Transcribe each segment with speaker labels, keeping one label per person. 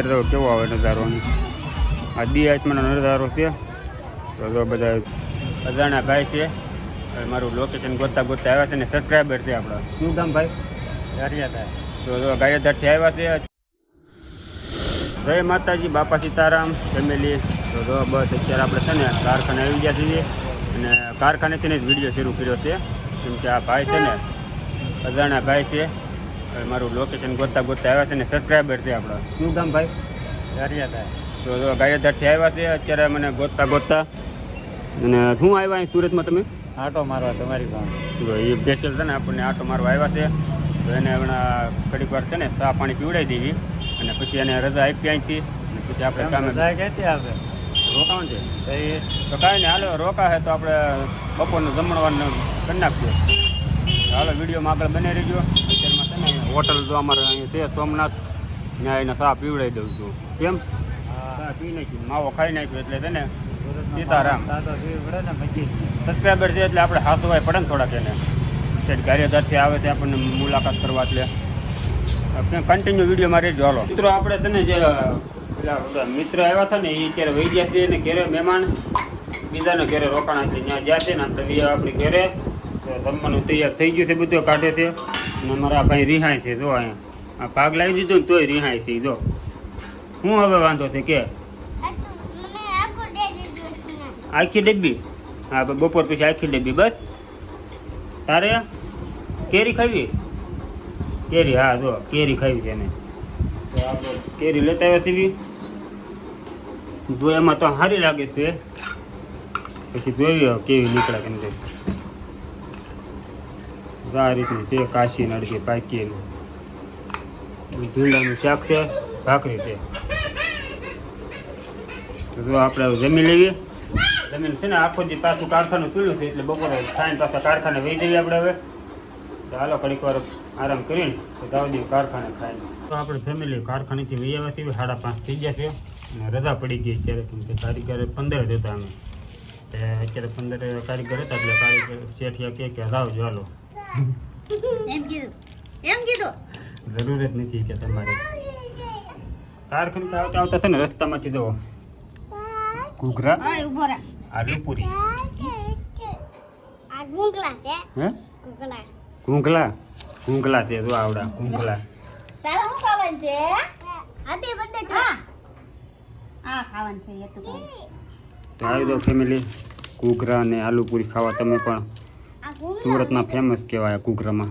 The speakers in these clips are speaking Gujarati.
Speaker 1: અત્યારે તો કેવો આવે નજારો. આ દી આચમાનો નજારો છે. તો બધા અજાણા ભાઈ છે મારું લોકેશન ગોતતા ગોતતા આવ્યા છે ને સબસ્ક્રાઈબર છે આપણા. શું ગામ ભાઈ? ગારિયાધાર. તો જો ગારિયાધારથી આવ્યા છે. જય માતાજી, બાપા સીતારામ ફેમિલી તો જો બસ અત્યારે આપણે છે ને કારખાને આવી ગયા છીએ. અને કારખાનેથી જ વીડિયો શરૂ કર્યો છે. કેમ કે આ ભાઈ છે ને અજાણા ભાઈ છે. મારું લોકેશન ગોતતા ગોતતા આવ્યા છે ને સબસ્ક્રાઈબર છે આપણા. શું ગામ ભાઈ? ગારિયાધાર તો ગારિયાધારથી આવ્યા છે અત્યારે મને ગોતતા ગોતતા. અને શું આવ્યા અહીં સુરતમાં તમે?
Speaker 2: આટો મારવા તમારી પાસે.
Speaker 1: તો એ સ્પેશિયલ છે ને આપણને આટો મારવા આવ્યા છે. તો એને હમણાં ઘડીક વાર છે ને ચા પાણી પીવડાવી દેવી. અને પછી એને રજા આપી અહીંથી. અને પછી આપણે કામે
Speaker 2: ક્યાંથી આવે
Speaker 1: રોકાણ છે?
Speaker 2: તો
Speaker 1: કાંઈ નહીં હાલો રોકા છે તો આપણે બપોરનું જમણવાનું કરી નાખીએ. હાલો વિડીયોમાં આગળ બને રહીજો. હોટલ તો અમારે અહીંયા છે સોમનાથ. ત્યાં એને ચા પીવડાવી દઉં છું. કેમ? ચા પી નાખ્યું. માવો ખાઈ નાખ્યું એટલે તેને સીતારામ.
Speaker 2: ને
Speaker 1: સબસ્ક્રાઈબર છે એટલે આપણે હાથ હોય પડે ને થોડાક એને. સેટ કાર્યદરથી આવે છે આપણને મુલાકાત કરવા એટલે. કન્ટિન્યુ વિડીયોમાં રહેજો. હાલો. મિત્રો આપણે છે ને જે પેલા મિત્ર આવ્યા હતા ને એ અત્યારે વહી ગયા છે ને ઘેરે મહેમાન. બીજાને ઘેરે રોકાણા છે ત્યાં ગયા છે ને આપણે આપણી ઘેરે. તો જમવાનું તૈયાર થઈ ગયું છે બધું કાઢે છે. અને અમારા ભાઈ રિહાય છે, જો અહીંયા. આ ભાગ લાવી દીધો ને તોય રિહાય છે, જો. શું હવે વાંધો છે, કે? આખી ડબ્બી? હા બપોર પછી આખી ડબ્બી, બસ? તારે? કેરી ખાવી? કેરી, હા, જો, કેરી ખાવી છે એને. કેરી લેતા આવ્યા સીવી જો એમાં તો સારી લાગે છે. પછી જોઈએ કેવી નીકળે કે જો આ રીતની છે, કાશી નડકી પાકી ભીંડાનું શાક છે, ભાખરી છે. તો જો આપણે જમી લેવી. જમીન છે ને, આખો જે પાછું કારખાનું ચૂલ્યું છે, એટલે બપોરે ખાઈને પાછા કારખાને વહી જઈએ આપણે હવે. તો હાલો, ઘડીક વાર આરામ કરીને તો દઈએ કારખાને ખાઈને. તો આપણે ફેમિલી કારખાનેથી વહી આવ્યા છીએ, સાડા પાંચ થઈ ગયા છે. અને રજા પડી ગઈ અત્યારે, કેમ કે કારીગર પંદર જ હતા અમે. અત્યારે પંદર કારીગર હતા, એટલે કારીગર શેઠિયા કહે કે લાવજો હાલો.
Speaker 3: એમ કીધું. એમ કીધું?
Speaker 1: જરૂર જ નથી કે તમારે. કારખાને આવતા આવતા છે ને રસ્તામાંથી જવો ઘૂઘરા આલુપુરી.
Speaker 4: છે.
Speaker 1: હે? ઘૂંઘલા. ઘૂંઘલા? છે જો આવડા ઘૂંઘલા.
Speaker 3: તારે શું ખાવાનું છે?
Speaker 4: હાથે બધે
Speaker 3: હા. હા ખાવાનું છે એ તો
Speaker 1: તો આવી દો ફેમિલી ઘૂઘરા અને આલુપુરી ખાવા તમે પણ.
Speaker 4: આ
Speaker 1: સુરતના ફેમસ કહેવાય
Speaker 4: કુકરામાં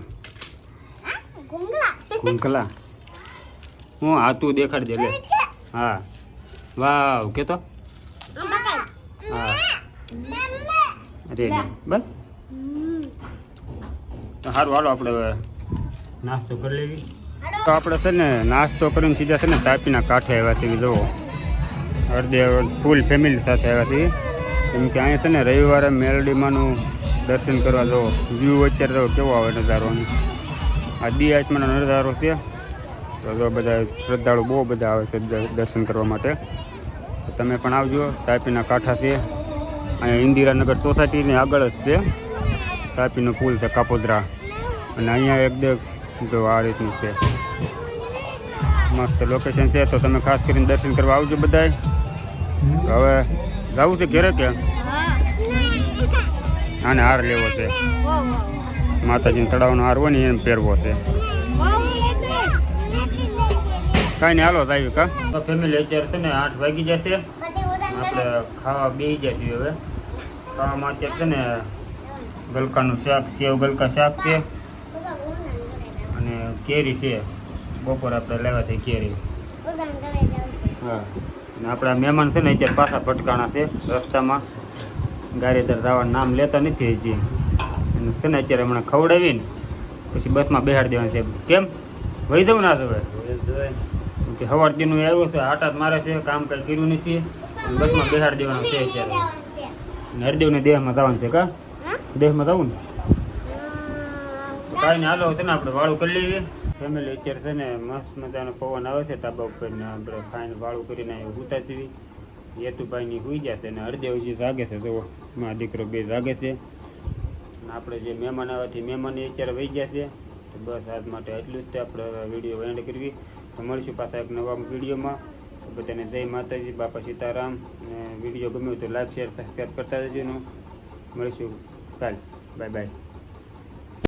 Speaker 1: કુંકલા હું આ તું દેખાડજે લે. હા. વાવ કે તો હા. અરે બસ. તો સારું હાલો આપણે નાસ્તો કરી લેવી. તો આપણે છે ને નાસ્તો કરીને સીધા છે ને તાપીના કાંઠે આવ્યા છીએ જુઓ. અડધે ફૂલ ફેમિલી સાથે આવ્યા છીએ. કેમ કે અહીંયા છે ને રવિવારે મેલડીમાંનું દર્શન કરવા જવો વ્યૂ અત્યારે તો કેવો આવે નજારો આ દી આચમાનો નજારો છે. તો બધા શ્રદ્ધાળુ બહુ બધા આવે છે દર્શન કરવા માટે. તમે પણ આવજો. તાપીના કાંઠા છે. અહીંયા ઇન્દિરાનગર સોસાયટીની આગળ જ છે. તાપીનો પુલ છે કાપોદરા. અને અહીંયા એકદમ જો આ રીતનું છે. મસ્ત લોકેશન છે. તો તમે ખાસ કરીને દર્શન કરવા આવજો બધાય. હવે જવું છે ઘરે કે? આને હાર લેવો છે.
Speaker 3: વાહ, વાહ.
Speaker 1: માતાજીને ચડાવવાનો હાર હોય ને એને પહેરવો છે. કાંઈ નહીં હાલો આવી કા? ફેમિલી અત્યારે છે ને આઠ વાગી જશે આપણે ખાવા બે જશે હવે. ખાવામાં અત્યારે છે ને ગલકાનું શાક સેવ ગલકા શાક છે. અને કેરી છે. બપોર આપણે લેવા છે કેરી. હા. અને આપણા મહેમાન છે ને અત્યારે પાછા ભટકાણા છે રસ્તામાં. ગાડીદર જવાનું નામ લેતા નથી હજી. અને છે ને અત્યારે હમણાં ખવડાવીને પછી બસમાં બેહાડી દેવાનું છે. કેમ? વહી જવું ના હવે કે સવાર દીનું આવ્યો છે આટા મારે છે કામ કંઈ કર્યું નથી. અને બસમાં બેહાડી દેવાનું છે અત્યારે. હરદેવને દેહમાં જવાનું છે કા? દેહમાં જવું ને? કાંઈ નહીં હાલો છે ને આપણે વાળું કરી લઈએ. ફેમિલી અત્યારે છે ને મસ્ત મજાનો પવન આવે છે તાબા ઉપર ને આપણે ખાઈને વાળું કરીને અહીં છીએ સુઈ ગયા છે અને હરદેવજી જાગે છે તો મારા દીકરો બે જાગે છે. આપણે જે મહેમાન આવ્યાથી મહેમાન અત્યારે વહી ગયા છે. તો બસ આજ માટે એટલું જ તે આપણે વીડિયો એન્ડ કરવી. તો મળીશું પાછા એક નવા વિડીયોમાં. બધાને જય માતાજી, બાપા સીતારામ. અને વીડિયો ગમ્યો તો લાઈક, શેર સબસ્ક્રાઈબ કરતા જજો મળીશું કાલ. Bye bye.